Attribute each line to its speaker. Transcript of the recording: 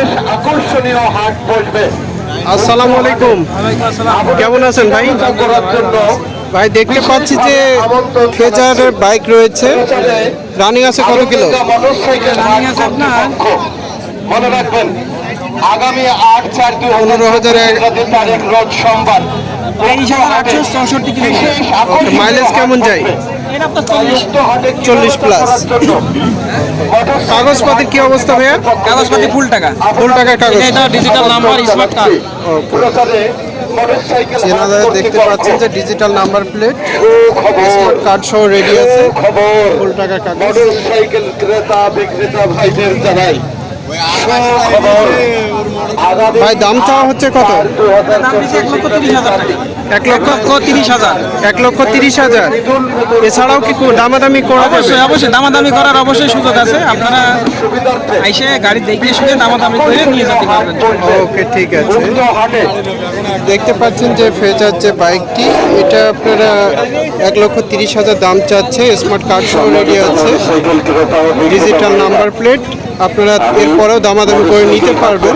Speaker 1: বিশেষ আকর্ষণীয় হাট বসবে।
Speaker 2: আসসালামু আলাইকুম। কেমন আছেন ভাই?
Speaker 1: করার জন্য
Speaker 2: ভাই দেখতে পাচ্ছি যে ফেজারের বাইক রয়েছে। রানিং আছে কত কিলো?
Speaker 1: মনে রাখবেন আগামী আট চার দুই
Speaker 2: পনেরো হাজার এক-
Speaker 1: তারিখ রোজ সোমবার।
Speaker 2: মাইলেজ কেমন যায়?
Speaker 3: চল্লিশ।
Speaker 1: মোটরসাইকেল
Speaker 2: কাগজপাতির কি অবস্থা ভাইয়া?
Speaker 3: কাগজপাতি ফুল টাকা।
Speaker 2: ফুল টাকার কাগজ।
Speaker 3: এটা ডিজিটাল নাম্বার স্মার্ট কার্ড
Speaker 2: দেখতে পাচ্ছেন যে digital number plate smart card সহ রেডি আছে।
Speaker 1: খবর।
Speaker 2: ফুল টাকার কাগজ।
Speaker 1: মোটরসাইকেল ক্রেতা বিক্রেতা ভাইদের জানাই।
Speaker 2: ভাই দাম চাওয়া হচ্ছে কত?
Speaker 3: এক লক্ষ তিরিশ হাজার।
Speaker 2: এক লক্ষ
Speaker 3: তিরিশ হাজার।
Speaker 2: এছাড়াও কি দামাদামি করা
Speaker 3: অবশ্যই অবশ্যই দামাদামি করার অবশ্যই সুযোগ আছে। আপনারা আইসে গাড়ি দেখে শুনে দামাদামি করে নিয়ে যেতে পারবেন।
Speaker 2: ওকে ঠিক আছে। দেখতে পাচ্ছেন যে ফেজার যে বাইকটি এটা আপনারা এক লক্ষ তিরিশ হাজার দাম চাচ্ছে। স্মার্ট কার্ড সহ রেডি আছে। Digital number plate. আপনারা এরপরেও দামাদামি করে নিতে পারবেন।